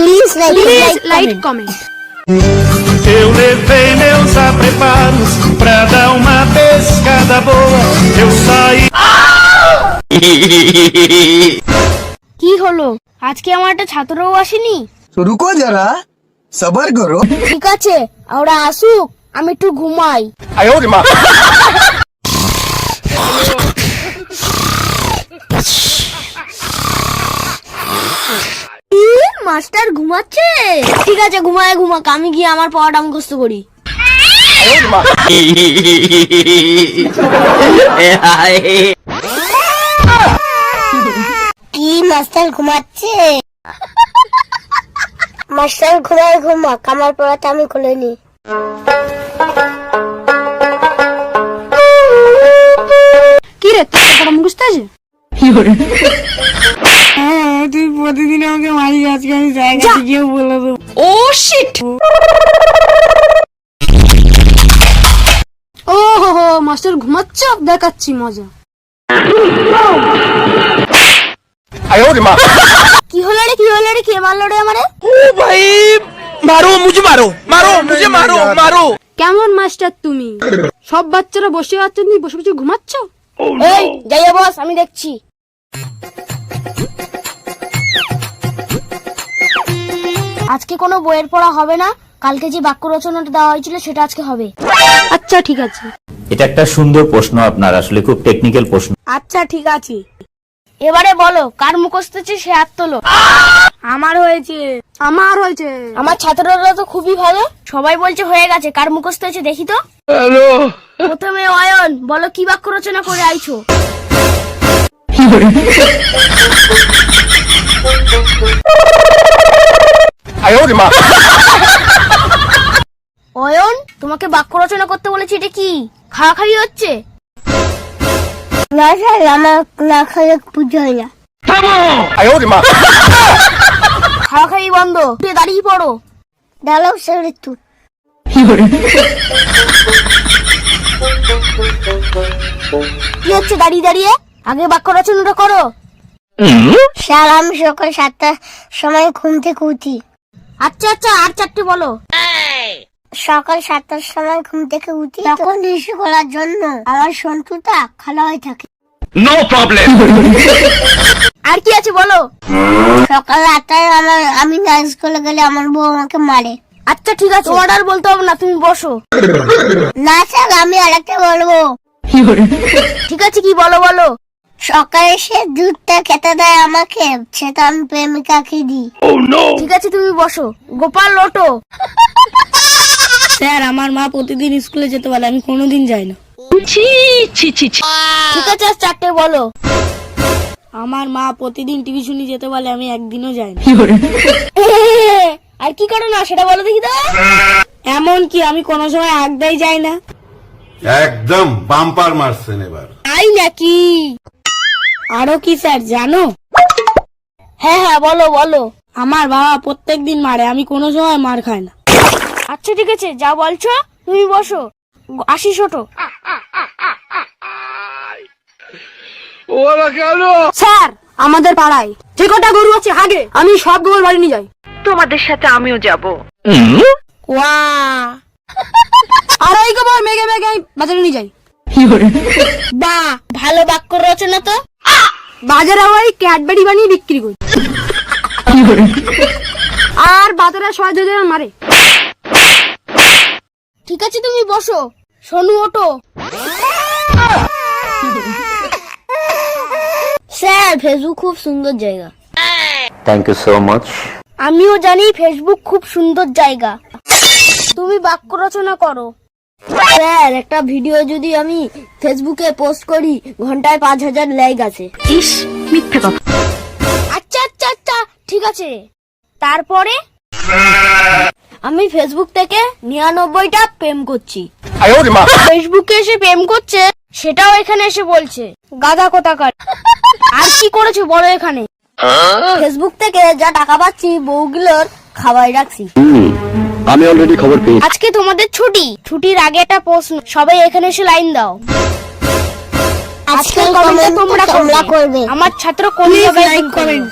Please like, Please like, like like comment. comment. Eu levei meus apreparos pra dar uma pescada boa. Eu saí. কি হলো আজকে আমার একটা ছাত্রও আসেনি রুকো যারা সবার করো ঠিক আছে ওরা আসুক আমি একটু ঘুমাই মাস্টার ঘুমাচ্ছে? ঠিক আছে ঘুমায় ঘুমাক আমি গিয়ে আমার পড়াটা মুখস্থ করি। কি মাস্টার ঘুমাচ্ছে? মাস্টার ঘুমায় ঘুমাক আমার পড়াটা আমি খুলে নি কি রে তোর পড়া মুখস্থ আছে? হ্যাঁ, তুই প্রতিদিন আমাকে মারি আজকে আমি জায়গাতে গিয়ে বলে দেবো। ও শিট ও হো হো মাস্টার ঘুমাচ্ছে দেখাচ্ছি মজা। কি হলো রে কি হলো রে কে মারলো রে আমারে? ও ভাই মারো মুঝে মারো মারো মুঝে মারো মারো। কেমন মাস্টার তুমি? সব বাচ্চারা বসে আছেন বসে বসে ঘুমাচ্ছ? এই যাইয়া বস আমি দেখছি। আজকে কোনো বইয়ের পড়া হবে না। কালকে যে বাক্য রচনাটা দেওয়া হয়েছিল সেটা আজকে হবে। আচ্ছা ঠিক আছে। এটা একটা সুন্দর প্রশ্ন আপনার আসলে খুব টেকনিক্যাল প্রশ্ন। আচ্ছা ঠিক আছে। এবারে বলো কার মুখস্থ হচ্ছে সে হাত তোলো আমার হয়েছে। আমার হয়েছে। আমার ছাত্ররা তো খুবই ভালো। সবাই বলছে হয়ে গেছে কার মুখস্থ হয়েছে দেখি তো। প্রথমে অয়ন বলো কি বাক্য রচনা করে আইছো? অয়ন তোমাকে বাক্য রচনা করতে বলেছি এটা কি? খাওয়া খাওয়ি হচ্ছে? না স্যার আমার না খেলে পুজো হয় না। খাওয়া খাওয়ি বন্ধ উঠে দাঁড়িয়ে পড়ো। ডালো স্যার একটু। কি হচ্ছে দাঁড়িয়ে দাঁড়িয়ে? আগে বাক্য রচনাটা করো। সালাম আমি সকাল সাতটার সময় ঘুম থেকে উঠি। আচ্ছা আচ্ছা আর চারটে বলো। সকাল সাতটার সময় ঘুম থেকে উঠি তখন ইস্যু করার জন্য আমার সন্তুটা খালা হয়ে থাকে। আর কি আছে বলো? সকাল আটটায় আমার আমি নাচ স্কুলে গেলে আমার বউ আমাকে মারে। আচ্ছা ঠিক আছে। অর্ডার বলতে হবে না তুমি বসো। না স্যার আমি আরেকটা বলব। ঠিক আছে কি বলো বলো। সকালে সে দুধটা খেতে দেয় আমাকে সেটা আমি প্রেমিকাকে দিই। ঠিক আছে তুমি বসো। গোপাল লোটো স্যার আমার মা প্রতিদিন স্কুলে যেতে বলে আমি কোনোদিন যাই না। ঠিক আছে চারটে বলো। আমার মা প্রতিদিন টিউশনি যেতে বলে আমি একদিনও যাই না। আর কি করো না সেটা বলো দেখি তো। এমন কি আমি কোনো সময় আগদাই যাই না? একদম বাম্পার মারছেন এবার। আই নাকি? আরও কি স্যার জানো? হ্যাঁ হ্যাঁ বলো বলো। আমার বাবা প্রত্যেক দিন মারে আমি কোনো সময় মার খাই না। আচ্ছা ঠিক আছে যা বলছো তুমি বসো। আসি ছোট। স্যার আমাদের পাড়ায় যে কটা গরু আছে হাগে আমি সব গোবর বাড়ি নিয়ে যাই। তোমাদের সাথে ওয়া। আর ওই গোবর মেঘে মেঘে বাজারে নিয়ে যাই। বা ভালো বাক্য রচনা তো। বাজারে ওই ক্যাডবেরি বানিয়ে বিক্রি করি। আর বাজারে যদি মারে। ঠিক আছে তুমি বসো। সোনু ওটো স্যার ফেসবুক খুব সুন্দর জায়গা। থ্যাংক ইউ সো মাচ আমিও জানি ফেসবুক খুব সুন্দর জায়গা। তুমি বাক্য রচনা করো। স্যার একটা ভিডিও যদি আমি ফেসবুকে পোস্ট করি ঘন্টায় পাঁচ হাজার লাইক আছে। ইস মিথ্যে কথা। আচ্ছা আচ্ছা আচ্ছা ঠিক আছে। তারপরে? আমি ফেসবুক থেকে নিরানব্বইটা প্রেম করছি। ফেসবুকে এসে প্রেম করছে সেটাও এখানে এসে বলছে। গাধা কোথাকার। আর কি করেছ বড় এখানে? ফেসবুক থেকে যা টাকা পাচ্ছি বউগুলোর খাওয়াই রাখছি। আমি অলরেডি খবর পেয়েছি। আজকে তোমাদের ছুটি। ছুটির আগে একটা প্রশ্ন। সবাই এখানে এসে লাইন দাও। আজকে কমেন্টটা তোমরা করবে। করবে। আমার ছাত্র কোন জায়গায় কমেন্ট